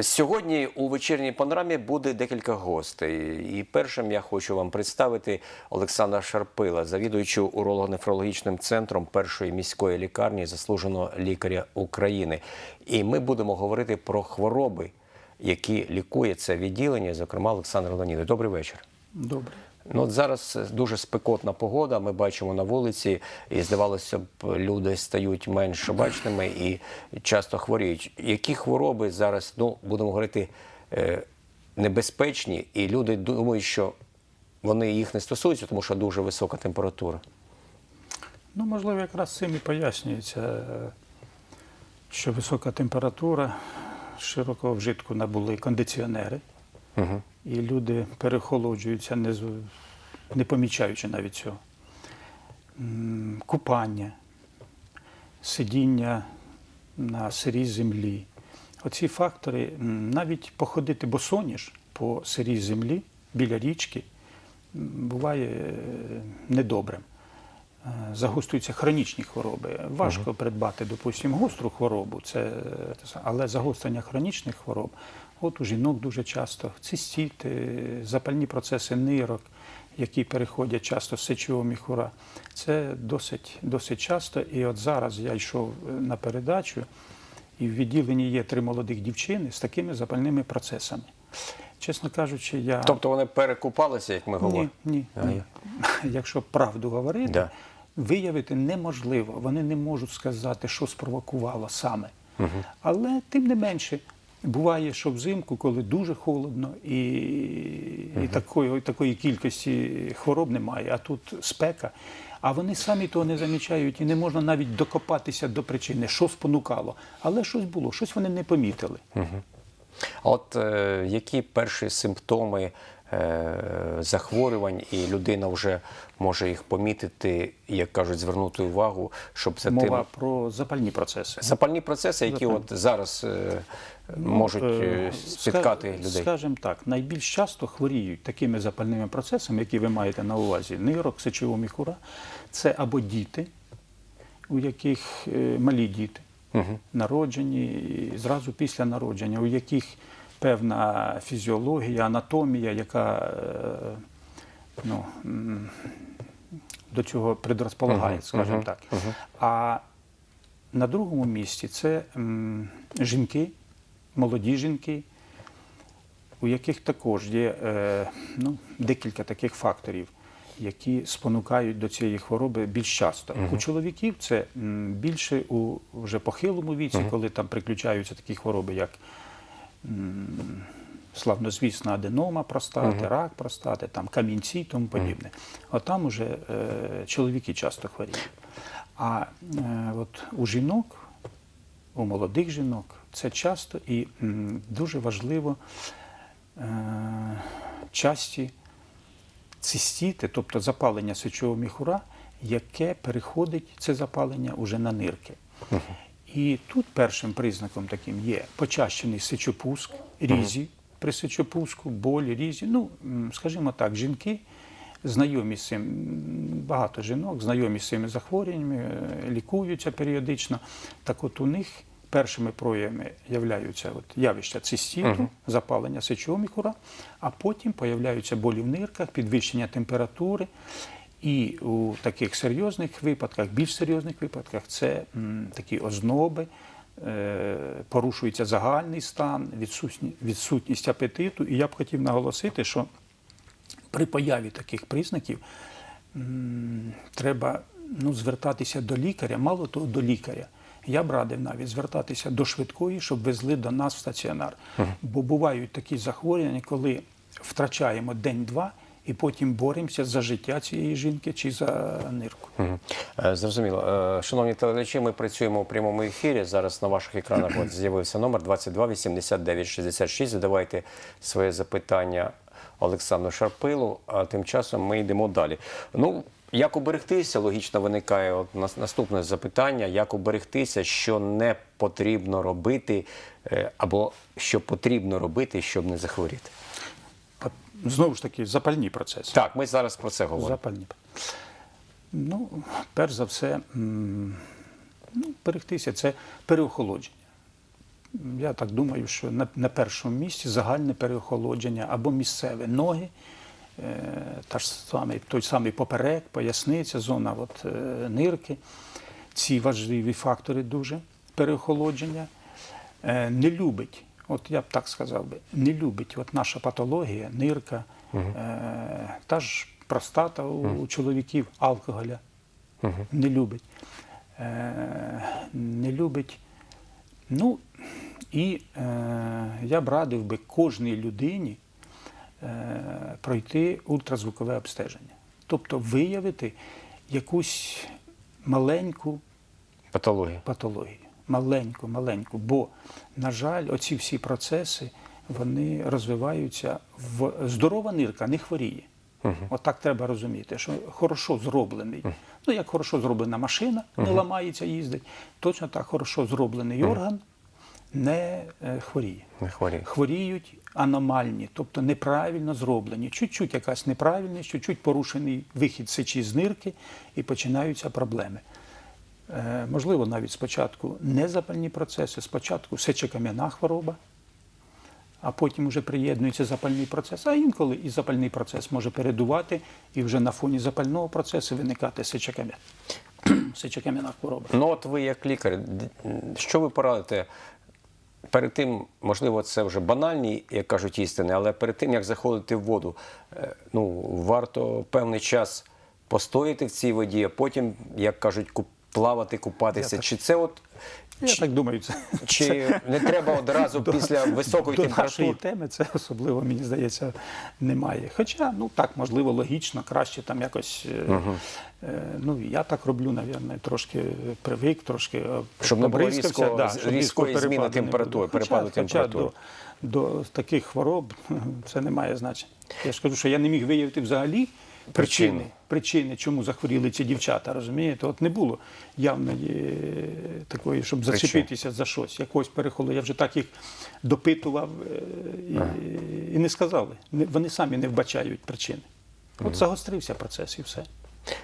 Сьогодні у вечірній панорамі буде декілька гостей. І першим я хочу вам представити Олександра Шарпила, завідуючу уролого-нефрологічним центром першої міської лікарні, заслуженого лікаря України. І ми будемо говорити про хвороби, які лікує це відділення, зокрема Олександр Леонідович. Добрий вечір. Добре. Ну, от зараз дуже спекотна погода. Ми бачимо на вулиці, і здавалося б, люди стають менш обачними і часто хворіють. Які хвороби зараз, ну будемо говорити, е, небезпечні, і люди думають, що вони їх не стосуються, тому що дуже висока температура. Ну, можливо, якраз цим і пояснюється, е, що висока температура, широкого вжитку набули кондиціонери, Угу. і люди перехолоджуються, не, не помічаючи навіть цього. Купання, сидіння на сирій землі. Оці фактори, навіть походити босоніж по сирій землі біля річки, буває е, недобрим. Е, Загострюються хронічні хвороби. Важко придбати, допустимо, гостру хворобу, це, е, але загострення хронічних хвороб, от у жінок дуже часто цистіти, запальні процеси нирок, які переходять часто з сечового міхура. Це досить, досить часто. І от зараз я йшов е, на передачу, і в відділенні є три молодих дівчини з такими запальними процесами. Чесно кажучи, я Тобто вони перекупалися, як ми говоримо? ні, ні, А, ні. Якщо правду говорити, Да. виявити неможливо. Вони не можуть сказати, що спровокувало саме. Але тим не менше, буває, що взимку, коли дуже холодно і, і такої, такої кількості хвороб немає, а тут спека. А вони самі того не замічають і не можна навіть докопатися до причини, що спонукало. Але щось було, щось вони не помітили. А от е, які перші симптоми захворювань, і людина вже може їх помітити, як кажуть, звернути увагу, щоб за Мова тим про запальні процеси. запальні процеси, які Запальні. от зараз е, можуть е, Е, спіткати ска- людей. Скажімо так, найбільш часто хворіють такими запальними процесами, які ви маєте на увазі, нирок, сечового міхура, це або діти, у яких е, малі діти, народжені і зразу після народження, у яких певна фізіологія, анатомія, яка е, ну, до цього предрозполагає, скажімо так. А на другому місці це жінки, молоді жінки, у яких також є е, ну, декілька таких факторів, які спонукають до цієї хвороби більш часто. У чоловіків це більше у вже похилому віці, коли там приключаються такі хвороби, як славнозвісна аденома простати, рак простати, там камінці і тому подібне. От там уже е, чоловіки часто хворіють. А е, от у жінок, у молодих жінок це часто і м, дуже важливо е, часті цистіти, тобто запалення сечового міхура, яке переходить це запалення уже на нирки. І тут першим признаком таким є почащений сечопуск, різі при сечопуску, болі, різі. Ну, скажімо так, жінки знайомі з цим, багато жінок, знайомі з цими захворюваннями, е, лікуються періодично. Так от у них першими проявами являються от явища цистіту, запалення сечового міхура, а потім появляються болі в нирках, підвищення температури. І у таких серйозних випадках, більш серйозних випадках, це такі озноби, е, порушується загальний стан, відсутні- відсутність апетиту. І я б хотів наголосити, що при появі таких признаків треба ну, звертатися до лікаря, мало того, до лікаря. Я б радив навіть звертатися до швидкої, щоб везли до нас в стаціонар. Бо бувають такі захворювання, коли втрачаємо день-два і потім боремося за життя цієї жінки чи за нирку. Е, Зрозуміло. Е, Шановні телеглядачі, ми працюємо у прямому ефірі. Зараз на ваших екранах от з'явився номер 22 89 66. Задавайте своє запитання Олександру Шарпилу, а тим часом ми йдемо далі. Ну, як уберегтися, логічно виникає от наступне запитання: як уберегтися, що не потрібно робити, е, або що потрібно робити, щоб не захворіти? Знову ж таки, запальні процеси. Так, ми зараз про це говоримо. Запальні. Ну, перш за все, ну, берегтися це переохолодження. я так думаю, що на, на першому місці загальне переохолодження або місцеве ноги, е, та ж самий, той самий поперек, поясниця, зона от, е, нирки. Ці важливі фактори дуже переохолодження. Е, не любить, от я б так сказав би, не любить от наша патологія, нирка, е, та ж простата у, у чоловіків, алкоголя. Не любить. Е, не любить. Ну, і е, я б радив би кожній людині е, пройти ультразвукове обстеження. Тобто виявити якусь маленьку Патологія. патологію. Маленьку, маленьку. Бо, на жаль, оці всі процеси вони розвиваються в здорова нирка не хворіє. От так треба розуміти, що хорошо зроблений. Ну, як хорошо зроблена машина, не ламається, їздить, точно так хорошо зроблений орган не е, хворіє. Не хворіє. Хворіють аномальні, тобто неправильно зроблені. Чуть-чуть якась неправильність, чуть-чуть порушений вихід сечі з нирки і починаються проблеми. Е, можливо, навіть спочатку не запальні процеси, спочатку сечокам'яна хвороба, а потім вже приєднується запальний процес. А інколи і запальний процес може передувати, і вже на фоні запального процесу виникати сечокам'яна. Хвороба. Ну, от ви як лікар, що ви порадите перед тим, можливо, це вже банальні, як кажуть, істини, але перед тим, як заходити в воду, е, ну, варто певний час постояти в цій воді, а потім, як кажуть, плавати, купатися. так- Чи це от. Я так думаю, це, Чи не треба одразу після високої до температури? нашої теми це особливо, мені здається, немає. Хоча, ну так, можливо, логічно, краще там якось. е, Ну, я так роблю, навірно, трошки привик, трошки е, Щоб не було різкого- да, щоб різкої зміни температури, перепаду температури. Хоча до, до таких хвороб це не має значення. Я ж кажу, що я не міг виявити взагалі Причини. причини, чому захворіли ці дівчата, розумієте? От не було явної е, такої, щоб зачепитися за щось. Якогось перехолу. Я вже так їх допитував е, і, і не сказали. Вони самі не вбачають причини. От загострився процес і все.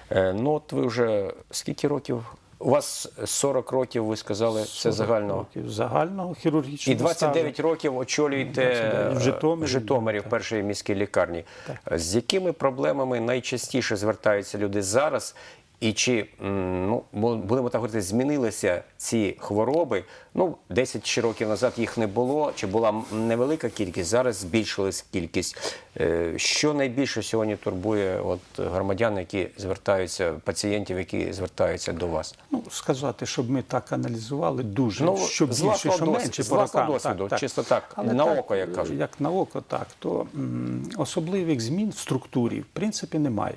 Е, Ну, от ви вже скільки років? У вас 40 років, ви сказали, це 40 загально. років загального хірургічного І 29 стажу. років очолюєте 29 в Житомирі. Житомирі, в першій міській лікарні. З якими проблемами найчастіше звертаються люди зараз? І чи ну будемо так говорити, змінилися ці хвороби? Ну 10 ще років назад їх не було, чи була невелика кількість, зараз збільшилась кількість. Е, Що найбільше сьогодні турбує от громадян, які звертаються, пацієнтів, які звертаються до вас? Ну, сказати, щоб ми так аналізували дуже, Ну, що з більше, власного що досвіду- менше по рокам. досвіду, чисто так, на око, як кажуть. Як на око, так, то м, особливих змін в структурі в принципі немає.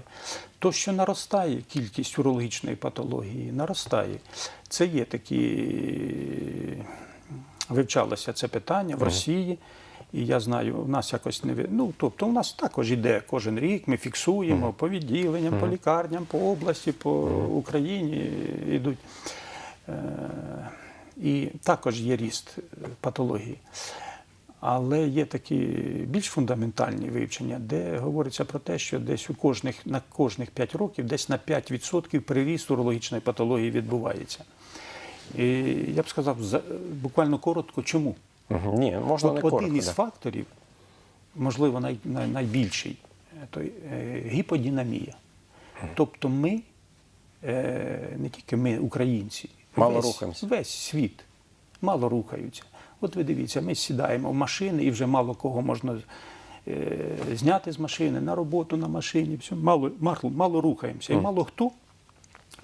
То, що наростає кількість урологічної патології, наростає. Це є такі, вивчалося це питання в Росії. І я знаю, у нас якось не ну, тобто у нас також іде кожен рік. Ми фіксуємо по відділенням, по лікарням, по області, по Україні йдуть. Е, І також є ріст е, патології. Але є такі більш фундаментальні вивчення, де говориться про те, що десь у кожних, на кожних 5 років десь на 5% приріст урологічної патології відбувається. І я б сказав, за- буквально коротко, чому? Мгм. Ні, можна не От один із да. факторів, можливо, най, най, найбільший, е, той, е, гіподинамія. Тобто ми, е, не тільки ми, українці, Мало весь, рухаємося. весь світ мало рухаються. От ви дивіться, ми сідаємо в машини і вже мало кого можна е, зняти з машини на роботу на машині. Все, мало, мало, мало рухаємося. І мало хто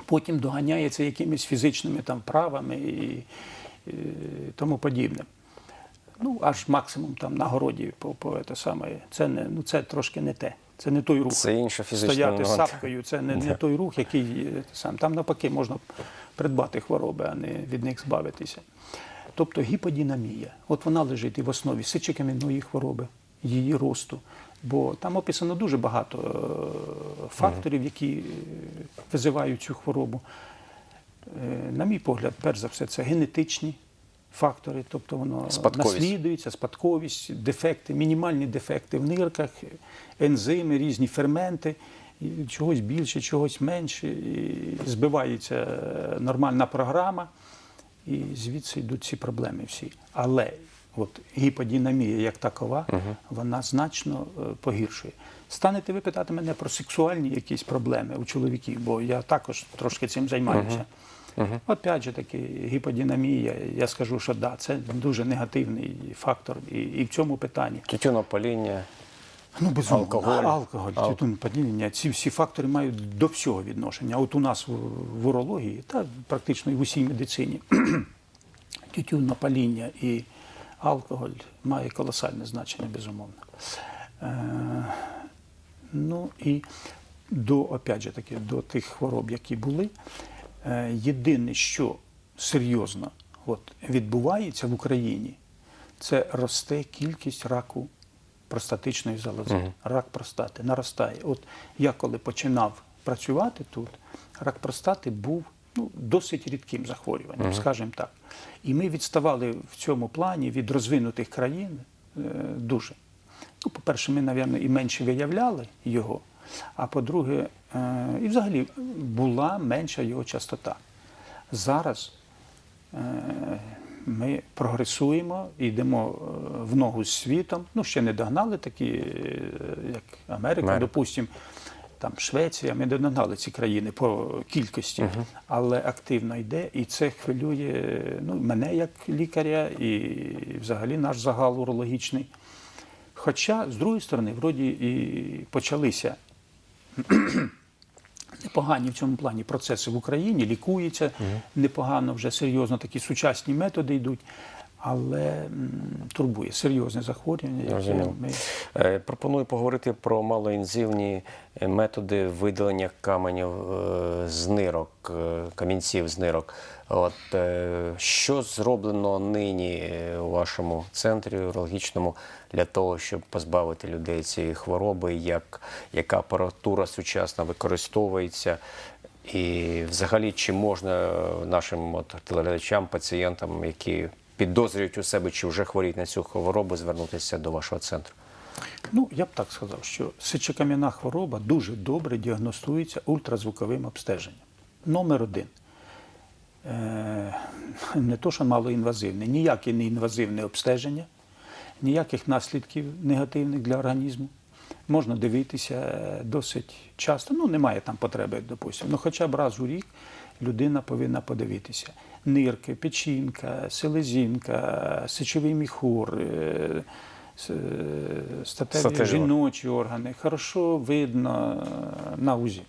потім доганяється якимись фізичними там правами і, і тому подібне. Ну, аж максимум там на городі по, по те саме. Це не ну це трошки не те. Це не той рух. Це інша фізична Стояти з сапкою, це не, не той рух, який е, сам. Там навпаки можна придбати хвороби, а не від них збавитися. Тобто гіподинамія. От вона лежить і в основі сечокам'яної хвороби, її росту. Бо там описано дуже багато е, факторів, які е, визивають цю хворобу. Е, На мій погляд, перш за все, це генетичні фактори, тобто воно Спадковість. наслідується, спадковість, дефекти, мінімальні дефекти в нирках, ензими, різні ферменти, чогось більше, чогось менше, і збивається нормальна програма. І звідси йдуть ці проблеми всі. Але от гіподінамія як такова, вона значно е, погіршує. Станете ви питати мене про сексуальні якісь проблеми у чоловіків, бо я також трошки цим займаюся. Опять же таки, гіподінамія, я скажу, що да, це дуже негативний фактор і, і в цьому питанні. Тютюнопаління. Ну, безумовно. Алкоголь. Алкоголь, Ал- тютюн, падіння, ці всі фактори мають до всього відношення. А От у нас в, урології, та практично і в усій медицині, тютюн, паління і алкоголь має колосальне значення, безумовно. Е, ну і до, опять же таки, до тих хвороб, які були, е, єдине, що серйозно от, відбувається в Україні, це росте кількість раку простатичної залози. Рак простати наростає. От я коли починав працювати тут, рак простати був ну, досить рідким захворюванням, скажімо так. І ми відставали в цьому плані від розвинутих країн е, дуже. Ну, по-перше, ми, мабуть, і менше виявляли його, а по-друге, е, і взагалі була менша його частота. Зараз е, ми прогресуємо, йдемо е, в ногу з світом. Ну, ще не догнали такі, е, як Америка, Америка. допустимо, там Швеція, ми не догнали ці країни по кількості, але активно йде, і це хвилює ну, мене як лікаря, і взагалі наш загал урологічний. Хоча, з другої сторони, вроді і почалися непогані в цьому плані процеси в Україні, лікується непогано, вже серйозно такі сучасні методи йдуть, але турбує серйозне захворювання, ми Е, Пропоную поговорити про малоінзивні е, методи видалення каменів е, з нирок, камінців з нирок. От що зроблено нині у вашому центрі урологічному для того, щоб позбавити людей цієї хвороби? Як яка апаратура сучасна використовується? І взагалі, чи можна нашим от, телеглядачам, пацієнтам, які підозрюють у себе, чи вже хворіють на цю хворобу, звернутися до вашого центру? Ну, я б так сказав, що сечокам'яна хвороба дуже добре діагностується ультразвуковим обстеженням. Номер один. Е, не то, що малоінвазивне, ніяке не інвазивне обстеження, ніяких наслідків негативних для організму. Можна дивитися е, досить часто, ну немає там потреби, допустимо. Ну, хоча б раз у рік людина повинна подивитися. Нирки, печінка, селезінка, сечовий міхур, е, е, статеві Статеві жіночі органи. Хорошо видно е, на УЗІ.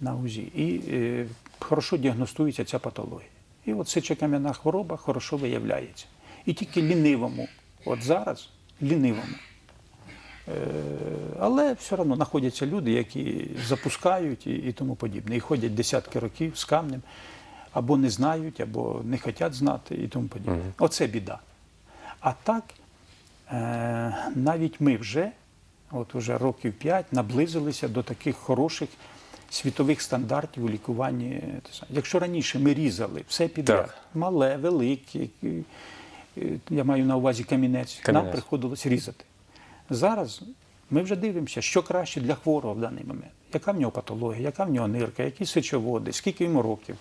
На УЗІ. І хорошо діагностується ця патологія. І от сечокам'яна хвороба хорошо виявляється. І тільки лінивому, от зараз лінивому. Е, але все одно знаходяться люди, які запускають і, і тому подібне. І ходять десятки років з камнем, або не знають, або не хочуть знати і тому подібне. Оце біда. А так, е, навіть ми вже, от уже років п'ять, наблизилися до таких хороших світових стандартів у лікуванні. Якщо раніше ми різали все підряд, Так. мале, велике, е, е, я маю на увазі камінець, нам приходилось різати. Зараз ми вже дивимося, що краще для хворого в даний момент. Яка в нього патологія, яка в нього нирка, які сечоводи, скільки йому років,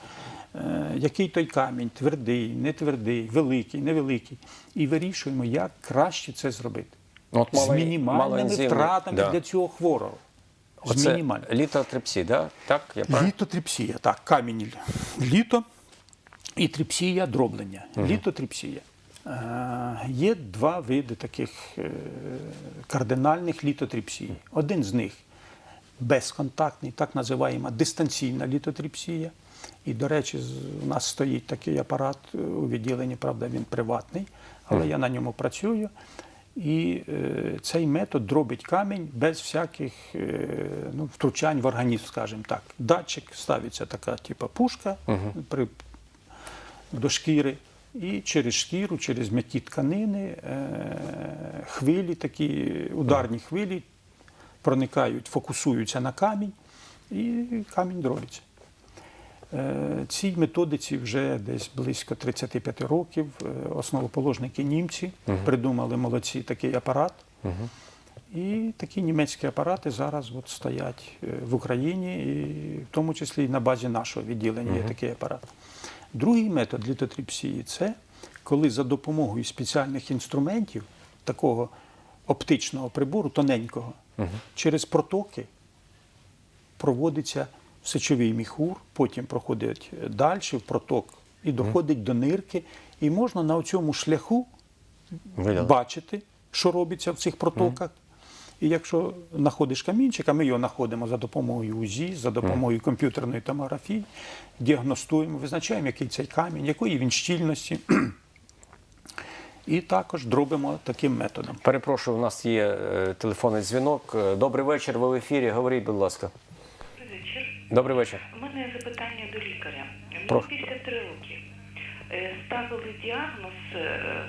е, який той камінь, твердий, не твердий, великий, невеликий. І вирішуємо, як краще це зробити. Ну, от З мінімальними малоензимний, втратами да. для цього хворого. З Оце мінімальними. да? так? Я правильно? Так, камінь літо і трипсія дроблення. Літотрипсія. Е, Є два види таких е, кардинальних літотрипсій. Один з них безконтактний, так називаємо дистанційна літотрипсія. І, до речі, у нас стоїть такий апарат е, у відділенні, правда, він приватний, але я на ньому працюю. І е, цей метод дробить камінь без всяких е, ну, втручань в організм, скажімо так. Датчик ставиться така, типу, пушка при, до шкіри, і через шкіру, через м'які тканини, е, хвилі, такі ударні хвилі проникають, фокусуються на камінь, і камінь дробиться. Е, Цій методиці вже десь близько 35 років. Е, Основоположники німці придумали молодці такий апарат. І такі німецькі апарати зараз от стоять в Україні, і в тому числі і на базі нашого відділення є такий апарат. Другий метод літотріпсії це коли за допомогою спеціальних інструментів, такого оптичного прибору, тоненького, через протоки проводиться сечовий міхур, потім проходить далі в проток і доходить до нирки. І можна на цьому шляху Видали? бачити, що робиться в цих протоках. І якщо знаходиш камінчик, а ми його знаходимо за допомогою УЗІ, за допомогою комп'ютерної томографії, діагностуємо, визначаємо, який цей камінь, якої він щільності. І також дробимо таким методом. Перепрошую, у нас є е, телефонний дзвінок. Е, Добрий вечір, ви в ефірі. Говоріть, будь ласка. Добрий вечір. Добрий вечір. У мене запитання до лікаря. Мені Прошу. 53 роки. Е, Ставили діагноз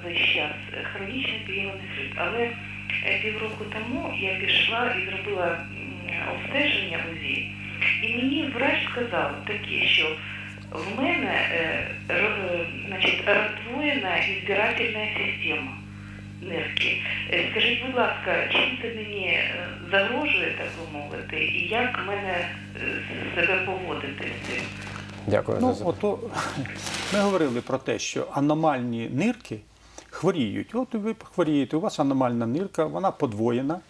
весь час хронічний пієлонефрит. Але півроку тому я пішла і зробила обстеження в УЗІ. І мені врач сказав таке, що в мене е, е, значить, роздвоєна ізбирательна система нирки. Е, Скажіть, будь ласка, чим це мені е, загрожує, так би мовити, і як мене е, себе поводити з цим? Дякую Ну, за ото ми говорили про те, що аномальні нирки хворіють. От ви хворієте, у вас аномальна нирка, вона подвоєна.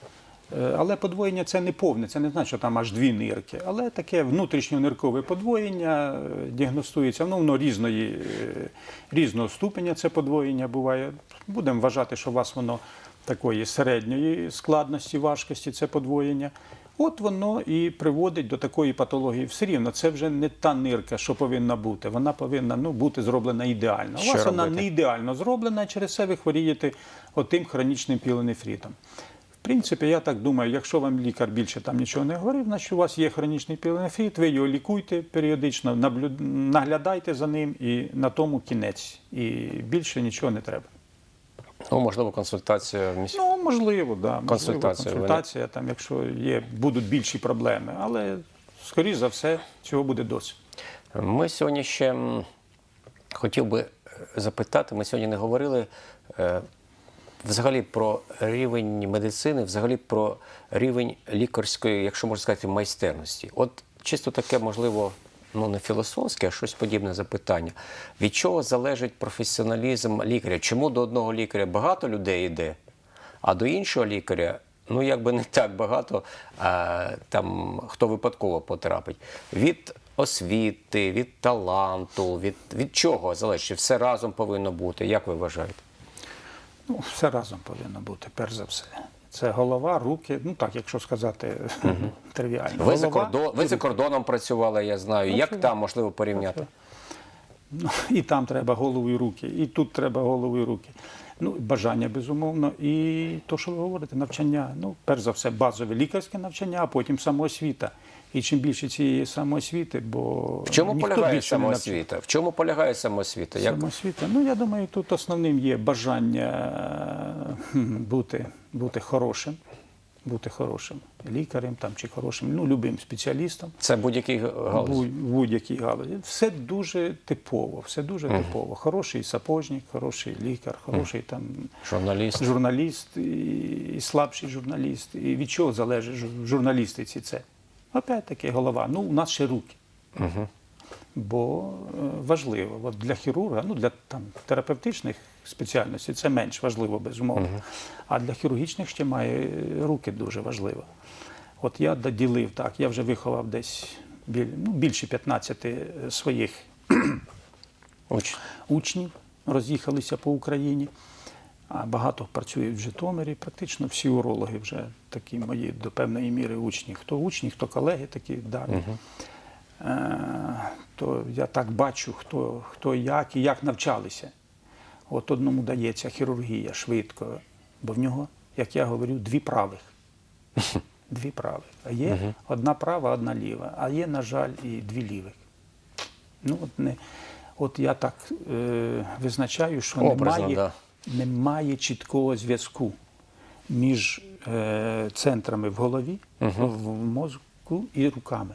Е, Але подвоєння це не повне, це не значить, що там аж дві нирки. Але таке внутрішньониркове подвоєння е, діагностується. Ну, воно різної, е, різного ступеня це подвоєння буває. Будемо вважати, що у вас воно такої середньої складності, важкості, це подвоєння. От воно і приводить до такої патології. Все рівно це вже не та нирка, що повинна бути. Вона повинна ну, бути зроблена ідеально. У Що вас вона не ідеально зроблена, через це ви хворієте отим хронічним піленефритом. В принципі, я так думаю, якщо вам лікар більше там нічого не говорив, значить у вас є хронічний піленефрит, ви його лікуйте періодично, наблю- наглядайте за ним і на тому кінець. І більше нічого не треба. Ну, можливо, консультація в міській. Ну, можливо, да. Консультація, не- консультація там, якщо є, будуть більші проблеми. Але, скоріш за все, цього буде досить. Ми сьогодні ще хотів би е, запитати, ми сьогодні не говорили е, взагалі про рівень медицини, взагалі про рівень лікарської, якщо можна сказати, майстерності. От чисто таке, можливо, ну не філософське, а щось подібне запитання. Від чого залежить професіоналізм лікаря? Чому до одного лікаря багато людей йде, а до іншого лікаря ну якби не так багато, а, там хто випадково потрапить. Від освіти, від таланту, від, від чого залежить? Все разом повинно бути? Як ви вважаєте? Ну, все разом повинно бути, перш за все. Це голова, руки, ну так, якщо сказати тривіально. Ви за, Голова кордон, ви за кордоном працювали, я знаю. Як там можливо порівняти? Ну, і там треба голову і руки, і тут треба голову і руки. Ну, бажання, безумовно, і то, що ви говорите, навчання. Ну, перш за все, базове лікарське навчання, а потім самоосвіта. І чим більше цієї самоосвіти, бо В чому ніхто полягає більше не самоосвіта? В чому полягає самоосвіта? Як... Самоосвіта. Ну, я думаю, тут основним є бажання бути, бути хорошим, бути хорошим лікарем там, чи хорошим, ну, любим спеціалістом. Це будь-який в будь-якій галузі. Все дуже типово, все дуже типово. Хороший сапожник, хороший лікар, хороший там Журналіст. журналіст і, і слабший журналіст. І від чого залежить в журналістиці це? Опять-таки голова. Ну, у нас ще руки. Бо е, важливо, от для хірурга, ну для там терапевтичних спеціальностей це менш важливо, безумовно. А для хірургічних ще має е, руки дуже важливо. От я доділив так, я вже виховав десь біль, ну, більше 15 своїх Уч- учнів, роз'їхалися по Україні. А багато працюють в Житомирі. Практично всі урологи вже такі мої до певної міри учні. Хто учні, хто колеги такі давні. Е, то я так бачу, хто, хто як і як навчалися. От одному дається хірургія швидко, бо в нього, як я говорю, дві правих. Дві правих. А є одна права, одна ліва, а є, на жаль, і дві лівих. Ну, от, не, от я так е, визначаю, що Образно, немає, да. немає чіткого зв'язку між е, центрами в голові, в мозку і руками.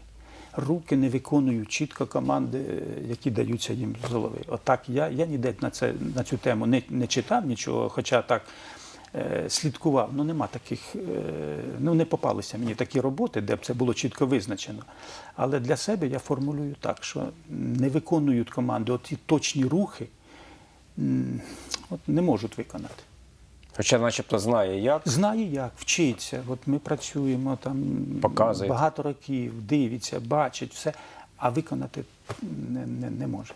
Руки не виконують чітко команди, е, які даються їм з голови. Отак я, я ніде на, це, на цю тему не, не читав нічого, хоча так е, слідкував. Ну, нема таких, е, ну не попалися мені такі роботи, де б це було чітко визначено. Але для себе я формулюю так, що не виконують команди, от ті точні рухи от не можуть виконати. Хоча, начебто, знає як. Знає як, вчиться. От ми працюємо там Показує. багато років, дивиться, бачить все, а виконати не, не, не може.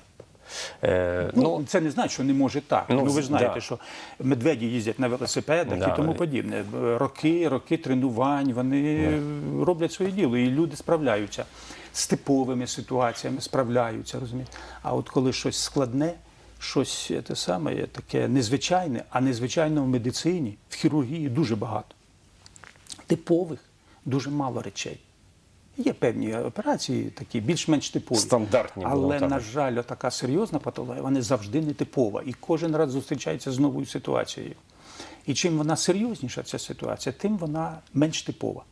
Е, Ну, ну, це не значить, що не може так. ну, Ну, ви ж знаєте, да. що медведі їздять на велосипедах Да, і тому подібне. Роки, роки тренувань, вони роблять своє діло, і люди справляються з типовими ситуаціями, справляються, розумієте. А от коли щось складне, щось те саме, таке незвичайне, а незвичайно в медицині, в хірургії дуже багато. Типових дуже мало речей. Є певні операції, такі більш-менш типові. Стандартні, Але, на жаль, така серйозна патологія, вона завжди не типова. І кожен раз зустрічається з новою ситуацією. І чим вона серйозніша, ця ситуація, тим вона менш типова.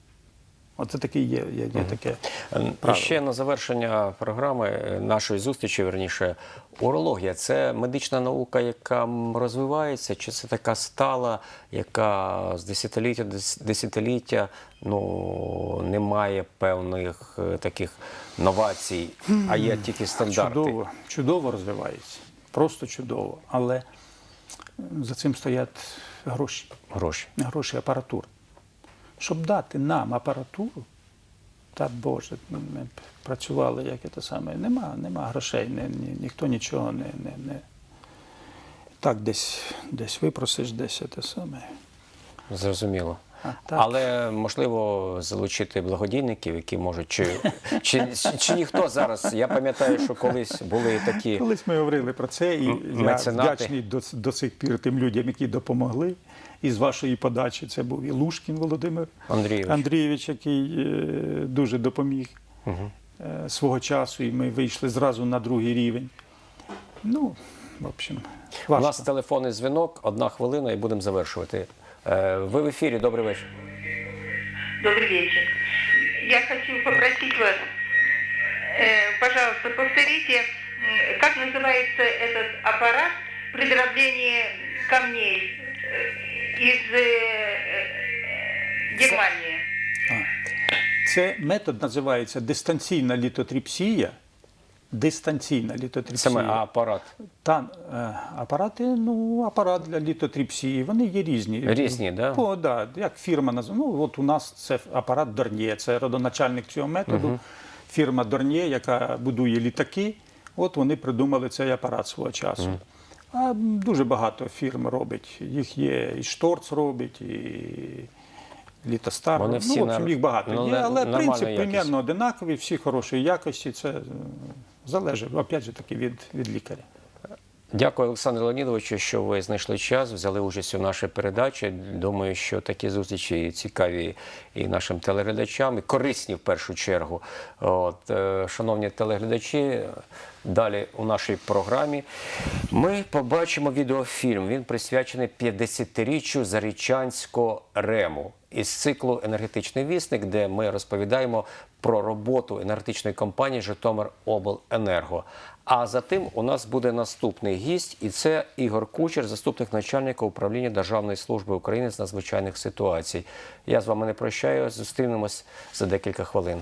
Оце таке є, є, є таке І ще на завершення програми е, нашої зустрічі, верніше, урологія це медична наука, яка розвивається, чи це така стала, яка з десятиліття до десятиліття ну, не має певних е, таких новацій, а є тільки стандарти. Чудово, чудово розвивається. Просто чудово. Але за цим стоять гроші. Гроші. гроші апаратури. Щоб дати нам апаратуру, та Боже, ми працювали, як це саме. Нема, нема грошей, ні, ні, ніхто нічого не, не, не. Так, десь, десь випросиш, десь те саме. Зрозуміло. А, так. Але можливо залучити благодійників, які можуть чи, чи, чи, ніхто зараз. Я пам'ятаю, що колись були такі Колись ми говорили про це, і я вдячний до, до сих пір тим людям, які допомогли І з вашої подачі це був і Лушкін Володимир Андрійович. Андрійович, який е, дуже допоміг е, свого часу, і ми вийшли зразу на другий рівень. Ну, в общем, У важко. нас телефонний дзвінок, одна хвилина, і будемо завершувати. Е, Ви в ефірі, добрий вечір. Добрый вечер. Я хочу попросить вас, э, пожалуйста, повторите, м, как называется этот аппарат при дроблении камней э, из э, э, Германии. Це метод називається дистанційна літотріпсія. Дистанційна Це літотріпсія. ми а апарат. Та е, апарати, ну, апарат для літотріпсії, вони є різні. Різні, да? По, да, як фірма називає. Ну, от у нас це апарат Дорнє, це родоначальник цього методу. Фірма Дорнє, яка будує літаки, от вони придумали цей апарат свого часу. А дуже багато фірм робить. Їх є, і Шторц робить, і Літостар. Вони ну, в общем, їх багато ну, є, але принцип примерно одинаковий. всі хорошої якості. Це залежить, опять же таки, від, від лікаря. Дякую, Олександр Леонідовичу, що ви знайшли час, взяли участь у нашій передачі. Думаю, що такі зустрічі цікаві і нашим телеглядачам, і корисні в першу чергу. От, е, шановні телеглядачі, далі у нашій програмі ми побачимо відеофільм. Він присвячений 50-річчю Зарічанського рему із циклу Енергетичний вісник, де ми розповідаємо про роботу енергетичної компанії Житомиробленерго. А за тим у нас буде наступний гість, і це Ігор Кучер, заступник начальника управління Державної служби України з надзвичайних ситуацій. Я з вами не прощаю. Зустрінемось за декілька хвилин.